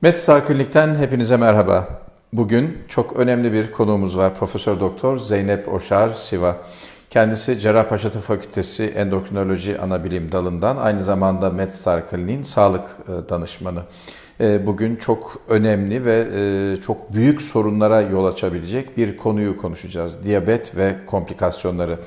Medstar Klinik'ten hepinize merhaba. Bugün çok önemli bir konuğumuz var. Profesör Doktor Zeynep Oşar Siva. Kendisi Cerrahpaşa Tıp Fakültesi Endokrinoloji Anabilim Dalı'ndan aynı zamanda Medstar Klinik'in sağlık e, danışmanı. E, Bugün çok önemli ve e, çok büyük sorunlara yol açabilecek bir konuyu konuşacağız. Diyabet ve komplikasyonları.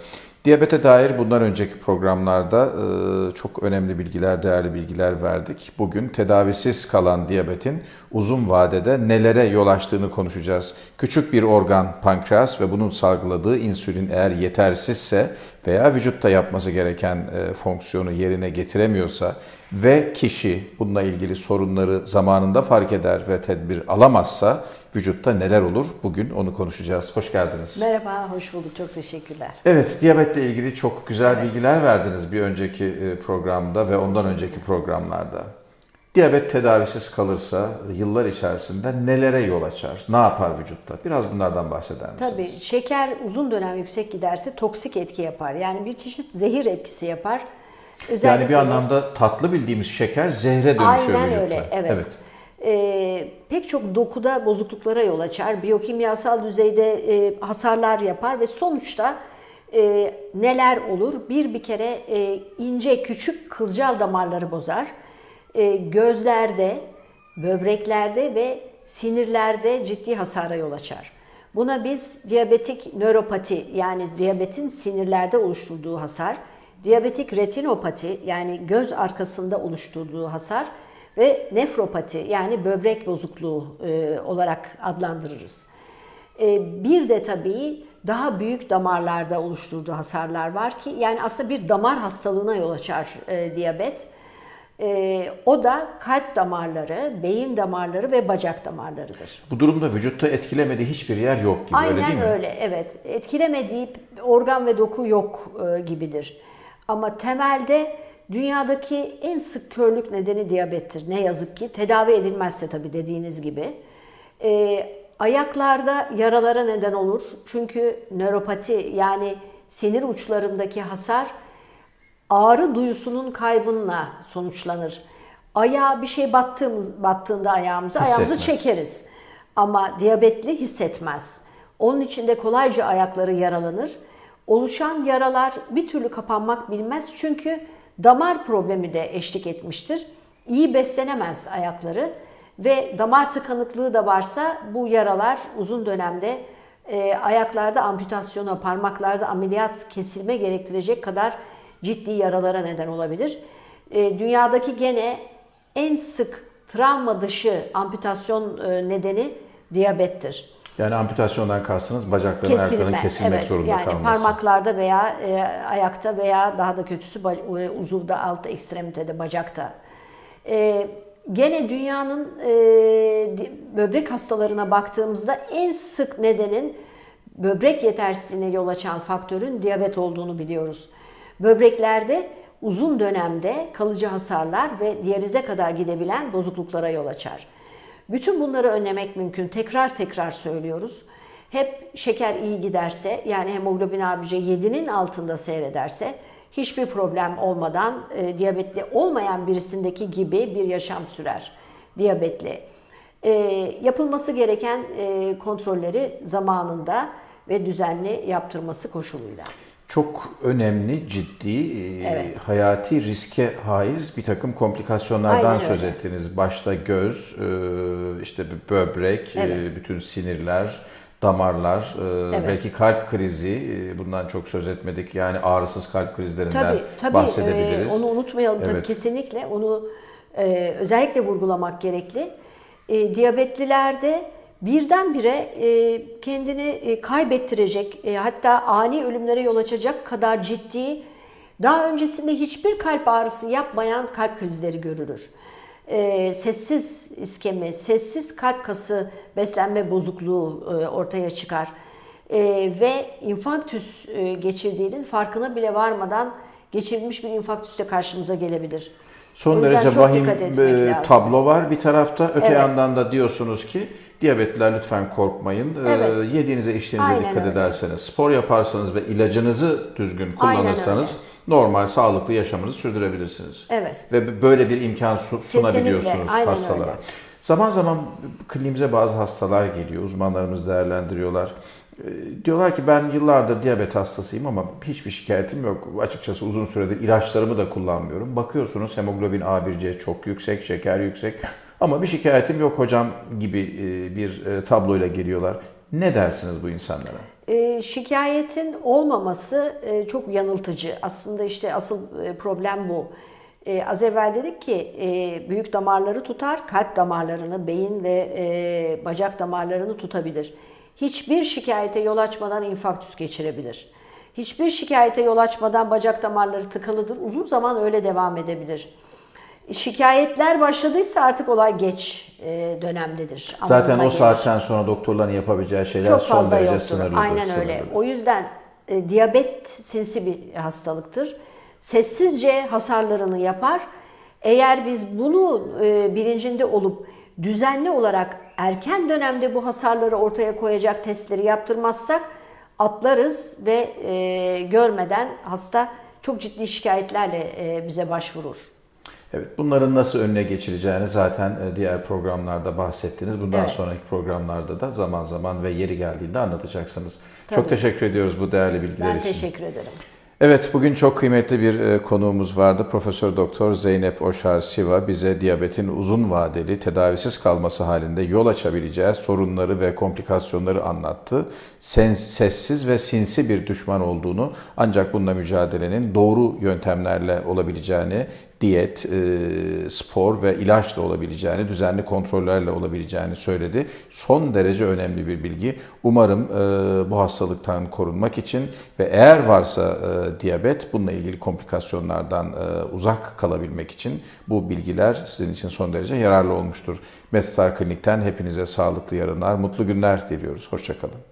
Diyabete dair bundan önceki programlarda e, çok önemli bilgiler, değerli bilgiler verdik. Bugün tedavisiz kalan diyabetin uzun vadede nelere yol açtığını konuşacağız. Küçük bir organ pankreas ve bunun salgıladığı insülin eğer yetersizse veya vücutta yapması gereken e, fonksiyonu yerine getiremiyorsa ve kişi bununla ilgili sorunları zamanında fark eder ve tedbir alamazsa vücutta neler olur? Bugün onu konuşacağız. Hoş geldiniz. Merhaba, hoş bulduk. Çok teşekkürler. Evet, diyabetle ilgili çok güzel bilgiler verdiniz bir önceki e, programda ve ondan önceki programlarda. Diyabet tedavisiz kalırsa yıllar içerisinde nelere yol açar? Ne yapar vücutta? Biraz bunlardan bahseder misiniz? Tabii şeker uzun dönem yüksek giderse toksik etki yapar. Yani bir çeşit zehir etkisi yapar. Yani bir anlamda tatlı bildiğimiz şeker zehre dönüşüyor Aynen vücutta. öyle, evet. Ee, pek çok dokuda bozukluklara yol açar. Biyokimyasal düzeyde e, hasarlar yapar ve sonuçta e, neler olur? Bir bir kere e, ince küçük kılcal damarları bozar. E, gözlerde, böbreklerde ve sinirlerde ciddi hasara yol açar. Buna biz diyabetik nöropati yani diyabetin sinirlerde oluşturduğu hasar, diyabetik retinopati yani göz arkasında oluşturduğu hasar ve nefropati yani böbrek bozukluğu e, olarak adlandırırız. E, bir de tabii daha büyük damarlarda oluşturduğu hasarlar var ki yani aslında bir damar hastalığına yol açar e, diyabet. E, o da kalp damarları, beyin damarları ve bacak damarlarıdır. Bu durumda vücutta etkilemediği hiçbir yer yok gibi öyle değil Aynen mi? öyle, evet. Etkilemediği organ ve doku yok e, gibidir. Ama temelde dünyadaki en sık körlük nedeni diyabettir. Ne yazık ki tedavi edilmezse tabii dediğiniz gibi. E, ayaklarda yaralara neden olur. Çünkü nöropati yani sinir uçlarındaki hasar ağrı duyusunun kaybınla sonuçlanır. Ayağa bir şey battığımız, battığında ayağımızı Hissetmez. çekeriz. Ama diyabetli hissetmez. Onun için de kolayca ayakları yaralanır. Oluşan yaralar bir türlü kapanmak bilmez çünkü damar problemi de eşlik etmiştir. İyi beslenemez ayakları ve damar tıkanıklığı da varsa bu yaralar uzun dönemde e, ayaklarda amputasyona, parmaklarda ameliyat kesilme gerektirecek kadar ciddi yaralara neden olabilir. E, dünyadaki gene en sık travma dışı amputasyon e, nedeni diyabettir. Yani amputasyondan kastınız bacakların, ayakların kesilmek evet. zorunda yani kalması. parmaklarda veya e, ayakta veya daha da kötüsü e, uzuvda, alt ekstremitede, bacakta. E, gene dünyanın e, böbrek hastalarına baktığımızda en sık nedenin böbrek yetersizliğine yol açan faktörün diyabet olduğunu biliyoruz. Böbreklerde uzun dönemde kalıcı hasarlar ve diyalize kadar gidebilen bozukluklara yol açar. Bütün bunları önlemek mümkün. Tekrar tekrar söylüyoruz. Hep şeker iyi giderse yani hemoglobin ABC 7'nin altında seyrederse hiçbir problem olmadan e, diyabetli olmayan birisindeki gibi bir yaşam sürer diyabetli. E, yapılması gereken e, kontrolleri zamanında ve düzenli yaptırması koşuluyla. Çok önemli, ciddi, e, Evet. hayati riske haiz bir takım komplikasyonlardan Aynen söz öyle. ettiniz. Başta göz, e, işte böbrek, e, Evet. bütün sinirler, damarlar, Evet. belki kalp krizi, bundan çok söz etmedik. Yani ağrısız kalp krizlerinden Tabii, tabii bahsedebiliriz. e, onu unutmayalım tabii Evet. kesinlikle. Onu e, özellikle vurgulamak gerekli. E, diyabetlilerde birdenbire e, kendini e, kaybettirecek, e, hatta ani ölümlere yol açacak kadar ciddi, daha öncesinde hiçbir kalp ağrısı yapmayan kalp krizleri görülür. Sessiz iskemi, sessiz kalp kası beslenme bozukluğu ortaya çıkar. Ve infarktüs geçirdiğinin farkına bile varmadan geçirilmiş bir infarktüs de karşımıza gelebilir. Son derece vahim tablo var bir tarafta. Öte Evet. yandan da diyorsunuz ki diyabetliler lütfen korkmayın. E, Evet. Yediğinize içtiğinize Aynen dikkat öyle. ederseniz, spor yaparsanız ve ilacınızı düzgün kullanırsanız normal sağlıklı yaşamınızı sürdürebilirsiniz. Evet. Ve böyle bir imkan su- sunabiliyorsunuz Kesinlikle, hastalara. öyle. Zaman zaman kliniğimize bazı hastalar geliyor, uzmanlarımız değerlendiriyorlar. Ee, Diyorlar ki ben yıllardır diyabet hastasıyım ama hiçbir şikayetim yok. Açıkçası uzun süredir ilaçlarımı da kullanmıyorum. Bakıyorsunuz hemoglobin A1C çok yüksek, şeker yüksek ama bir şikayetim yok hocam gibi e, bir e, tabloyla geliyorlar. Ne dersiniz bu insanlara? E, şikayetin olmaması çok yanıltıcı. Aslında işte asıl problem bu. Az evvel dedik ki büyük damarları tutar, kalp damarlarını, beyin ve bacak damarlarını tutabilir. Hiçbir şikayete yol açmadan infarktüs geçirebilir. Hiçbir şikayete yol açmadan bacak damarları tıkalıdır. Uzun zaman öyle devam edebilir. Şikayetler başladıysa artık olay geç e, dönemdedir. Zaten o gelir. saatten sonra doktorların yapabileceği şeyler Çok son fazla derece yoktur. sınırlıdır. Aynen öyle. sınırlıdır. O yüzden e, diyabet sinsi bir hastalıktır. Sessizce hasarlarını yapar. Eğer biz bunu e, bilincinde olup düzenli olarak erken dönemde bu hasarları ortaya koyacak testleri yaptırmazsak atlarız ve e, görmeden hasta çok ciddi şikayetlerle e, bize başvurur. Evet, bunların nasıl önüne geçileceğini zaten e, diğer programlarda bahsettiniz. Bundan Evet. sonraki programlarda da zaman zaman ve yeri geldiğinde anlatacaksınız. Tabii. Çok teşekkür ediyoruz bu değerli bilgiler Ben için. teşekkür ederim. Evet, bugün çok kıymetli bir e, konuğumuz vardı. Profesör Doktor Zeynep Oşar Siva bize diyabetin uzun vadeli tedavisiz kalması halinde yol açabileceği sorunları ve komplikasyonları anlattı. Sen, sessiz ve sinsi bir düşman olduğunu ancak bununla mücadelenin doğru yöntemlerle olabileceğini, diyet, e, spor ve ilaçla olabileceğini, düzenli kontrollerle olabileceğini söyledi. Son derece önemli bir bilgi. Umarım e, bu hastalıktan korunmak için ve eğer varsa e, diyabet bununla ilgili komplikasyonlardan uzak kalabilmek için bu bilgiler sizin için son derece yararlı olmuştur. Medstar Klinik'ten hepinize sağlıklı yarınlar, mutlu günler diliyoruz. Hoşçakalın.